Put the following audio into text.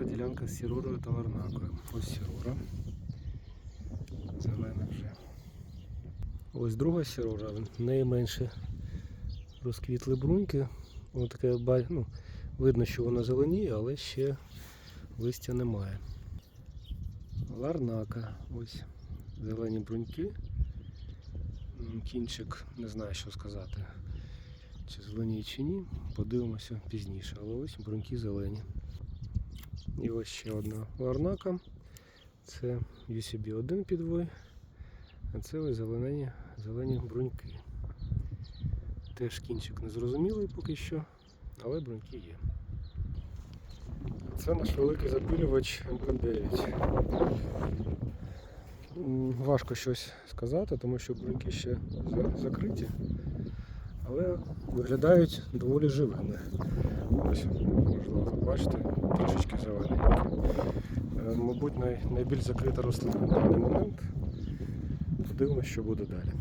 наша ділянка з сірурою та ларнакою. Ось сірура. Зелена вже. Ось друга сірура, в неї менше розквітли бруньки. Воно таке ну, видно, що вона зеленіє, але ще листя немає. Ларнака, ось зелені бруньки. Кінчик, не знаю, що сказати. Чи зелені чи ні, подивимося пізніше. Але ось бруньки зелені. І ось ще одна ларнака. Це UCB1 підвой. А це ось зелені, зелені бруньки. Теж кінчик незрозумілий поки що, але бруньки є. Це наш великий запилювач МК9. Важко щось сказати, тому що бруньки ще закриті, але виглядають доволі живими. Ось, можливо, бачите, трішечки зелененькі. Е, Мабуть, най, найбільш закрита рослина на даний момент. Подивимося, що буде далі.